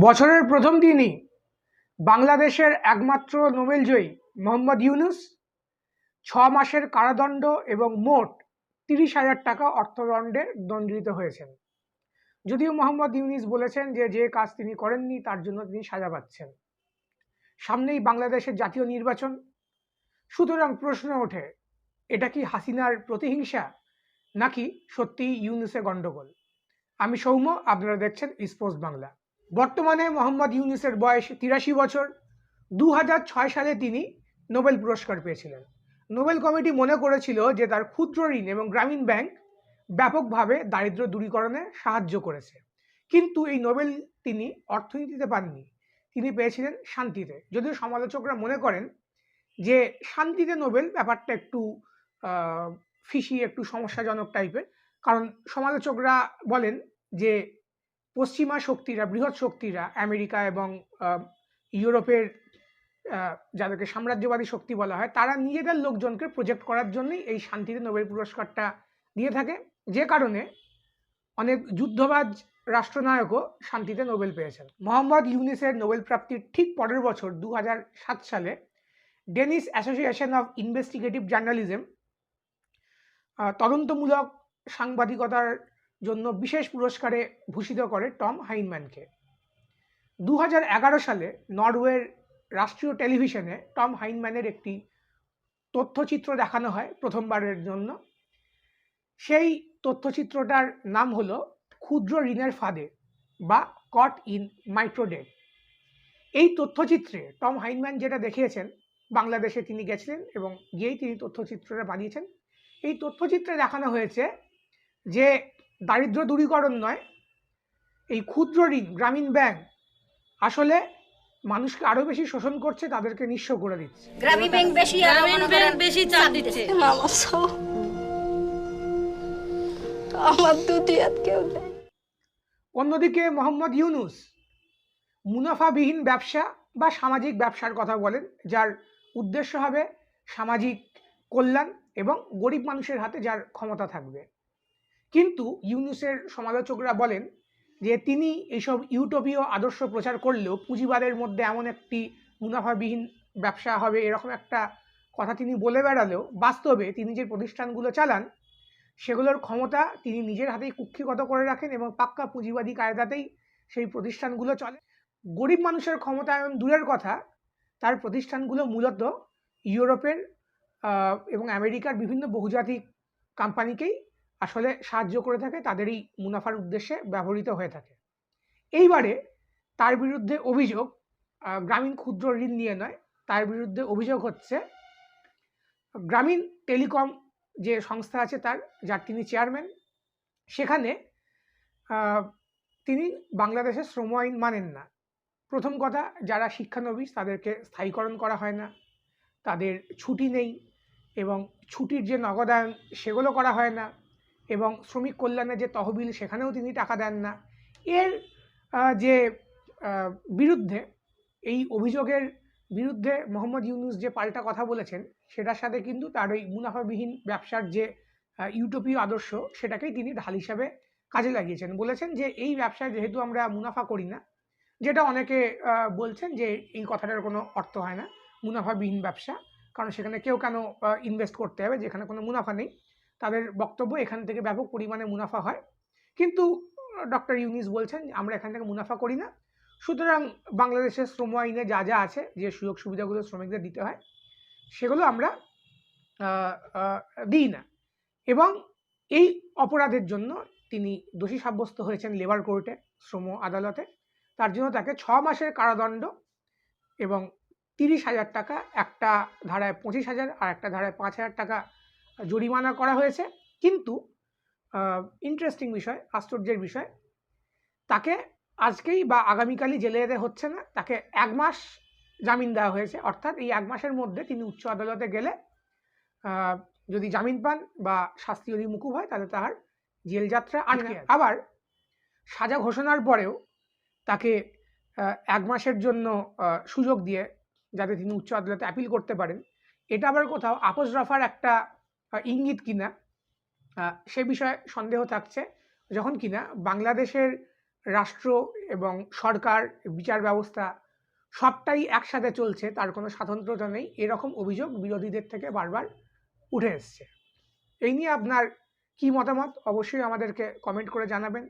বছরের প্রথম দিনই বাংলাদেশের একমাত্র নোবেলজয়ী মোহাম্মদ ইউনুস ছ মাসের কারাদণ্ড এবং মোট তিরিশ হাজার টাকা অর্থদণ্ডে দণ্ডিত হয়েছেন। যদিও মোহাম্মদ ইউনুস বলেছেন যে যে কাজ তিনি করেননি তার জন্য তিনি সাজা পাচ্ছেন। সামনেই বাংলাদেশের জাতীয় নির্বাচন। সুতরাং প্রশ্ন ওঠে, এটা কি হাসিনার প্রতিহিংসা নাকি সত্যিই ইউনুসে গণ্ডগোল? আমি সৌম্য, আপনারা দেখছেন স্পোর্টস বাংলা বর্তমানে মোহাম্মদ ইউনিসের বয়স তিরাশি বছর। দু সালে তিনি নোবেল পুরস্কার পেয়েছিলেন। নোবেল কমিটি মনে করেছিল যে তার ক্ষুদ্র ঋণ এবং গ্রামীণ ব্যাংক ব্যাপকভাবে দারিদ্র দূরীকরণে সাহায্য করেছে। কিন্তু এই নোবেল তিনি অর্থনীতিতে পাননি। তিনি পেয়েছিলেন শান্তিতে। যদিও সমালোচকরা মনে করেন যে শান্তিতে নোবেল ব্যাপারটা একটু ফিসি একটু সমস্যাজনক টাইপের কারণ সমালোচকরা বলেন যে পশ্চিমা শক্তিরা, বৃহৎ শক্তিরা আমেরিকা এবং ইউরোপের যাদেরকে সাম্রাজ্যবাদী শক্তি বলা হয়, তারা নিজেদের লোকজনকে প্রজেক্ট করার জন্যই এই শান্তিতে নোবেল পুরস্কারটা দিয়ে থাকে। যে কারণে অনেক যুদ্ধবাজ রাষ্ট্রনায়কও শান্তিতে নোবেল পেয়েছেন। মোহাম্মদ ইউনিসের নোবেল প্রাপ্তির ঠিক পরের বছর দু সালে Danish association of investigative journalism তদন্তমূলক সাংবাদিকতার জন্য বিশেষ পুরস্কারে ভূষিত করে টম হাইনম্যানকে। দু হাজার এগারো সালে নরওয়ের রাষ্ট্রীয় টেলিভিশনে টম হাইনম্যানের একটি তথ্যচিত্র দেখানো হয় প্রথমবারের জন্য। সেই তথ্যচিত্রটার নাম হলো ক্ষুদ্র ঋণের ফাঁদে বা কট ইন মাইক্রোডেট এই তথ্যচিত্রে টম হাইনম্যান যেটা দেখিয়েছেন, বাংলাদেশে তিনি গেছিলেন এবং গিয়েই তিনি তথ্যচিত্রটা বানিয়েছেন। এই তথ্যচিত্রে দেখানো হয়েছে যে দারিদ্র দূরীকরণ নয় এই ক্ষুদ্র ঋণ গ্রামীণ ব্যাংক আসলে মানুষকে আরও বেশি শোষণ করছে তাদেরকে নিঃস্ব করে দিচ্ছে। গ্রামীণ ব্যাংক বেশি গ্রামীণ ব্যাংক বেশি চাপ দিচ্ছে। আমার দুটি হাত কেউ নেই। অন্যদিকে মোহাম্মদ ইউনুস মুনাফাবিহীন ব্যবসা বা সামাজিক ব্যবসার কথা বলেন যার উদ্দেশ্য হবে সামাজিক কল্যাণ এবং গরিব মানুষের হাতে যার ক্ষমতা থাকবে। কিন্তু ইউনুসের সমালোচকরা বলেন যে তিনি এইসব ইউটোপীয় আদর্শ প্রচার করলেও পুঁজিবাদের মধ্যে এমন একটি মুনাফাবিহীন ব্যবসা হবে এরকম একটা কথা তিনি বলে বেড়ালেও বাস্তবে তিনি যে প্রতিষ্ঠানগুলো চালান, সেগুলোর ক্ষমতা তিনি নিজের হাতেই কুক্ষিগত করে রাখেন এবং পাক্কা পুঁজিবাদী কায়দাতেই সেই প্রতিষ্ঠানগুলো চলে। গরিব মানুষের ক্ষমতায়ন দূরের কথা, তার প্রতিষ্ঠানগুলো মূলত ইউরোপের এবং আমেরিকার বিভিন্ন বহুজাতিক কোম্পানিকেই আসলে সাহায্য করে থাকে, তাদেরই মুনাফার উদ্দেশ্যে ব্যবহৃত হয়ে থাকে। এইবারে তার বিরুদ্ধে অভিযোগ গ্রামীণ ক্ষুদ্র ঋণ নিয়ে নয়, তার বিরুদ্ধে অভিযোগ হচ্ছে, গ্রামীণ টেলিকম যে সংস্থা আছে তার, যার তিনি চেয়ারম্যান, সেখানে তিনি বাংলাদেশের শ্রম আইন মানেন না। প্রথম কথা, যারা শিক্ষানবিশ তাদেরকে স্থায়ীকরণ করা হয় না। তাদের ছুটি নেই এবং ছুটির যে নগদায়ন, সেগুলো করা হয় না। এবং শ্রমিক কল্যাণের যে তহবিল, সেখানেও তিনি টাকা দেন না। এর যে বিরুদ্ধে, এই অভিযোগের বিরুদ্ধে মোহাম্মদ ইউনুস যে পাল্টা কথা বলেছেন, সেটার সাথে কিন্তু তার ওই মুনাফাবিহীন ব্যবসার যে ইউটোপীয় আদর্শ, সেটাকেই তিনি ঢাল হিসাবে কাজে লাগিয়েছেন। বলেছেন যে, এই ব্যবসায় যেহেতু আমরা মুনাফা করি না, যেটা অনেকে বলছেন যে, এই কথাটার কোনো অর্থ হয় না, মুনাফাবিহীন ব্যবসা, কারণ সেখানে কেউ কেন ইনভেস্ট করতে হবে, যেখানে কোনো মুনাফা নেই। তাদের বক্তব্য এখান থেকে ব্যাপক পরিমাণে মুনাফা হয়। কিন্তু ডক্টর ইউনিস বলছেন আমরা এখান থেকে মুনাফা করি না। সুতরাং বাংলাদেশের শ্রম আইনে যা যা আছে, যে সুযোগ সুবিধাগুলো শ্রমিকদের দিতে হয়, সেগুলো আমরা দিই না। এবং এই অপরাধের জন্য তিনি দোষী সাব্যস্ত হয়েছেন লেবার কোর্টে শ্রম আদালতে। তার জন্য তাকে ছ মাসের কারাদণ্ড এবং তিরিশ হাজার টাকা, একটা ধারায় পঁচিশ হাজার আর একটা ধারায় পাঁচ হাজার টাকা জরিমানা করা হয়েছে। কিন্তু ইন্টারেস্টিং বিষয় আশ্চর্যের বিষয় তাকে আজকেই বা আগামীকালই জেলে যেতে হচ্ছে না। তাকে এক মাস জামিন দেওয়া হয়েছে। অর্থাৎ এই এক মাসের মধ্যে তিনি উচ্চ আদালতে গেলে যদি জামিন পান বা শাস্তি যদি মুকুব হয় তাহলে তার জেল যাত্রা আটকে আবার সাজা ঘোষণার পরেও তাকে এক মাসের জন্য সুযোগ দিয়ে যাতে তিনি উচ্চ আদালতে অ্যাপিল করতে পারেন। এটা আবার কোথাও আপোষ রফার একটা ইঙ্গিত কিনা সে বিষয়ে সন্দেহ থাকছে যখন কিনা বাংলাদেশের রাষ্ট্র এবং সরকার, বিচার ব্যবস্থা সবটাই একসাথে চলছে, তার কোনো স্বাতন্ত্রতা নেই। এরকম অভিযোগ বিরোধীদের থেকে বারবার উঠে এসছে। এই নিয়ে আপনার কি মতামত? অবশ্যই আমাদেরকে কমেন্ট করে জানাবেন।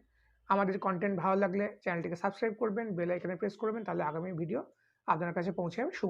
আমাদের কন্টেন্ট ভালো লাগলে চ্যানেলটিকে সাবস্ক্রাইব করবেন বেল আইকনে প্রেস করবেন, তাহলে আগামী ভিডিও আপনার কাছে পৌঁছে যাবে।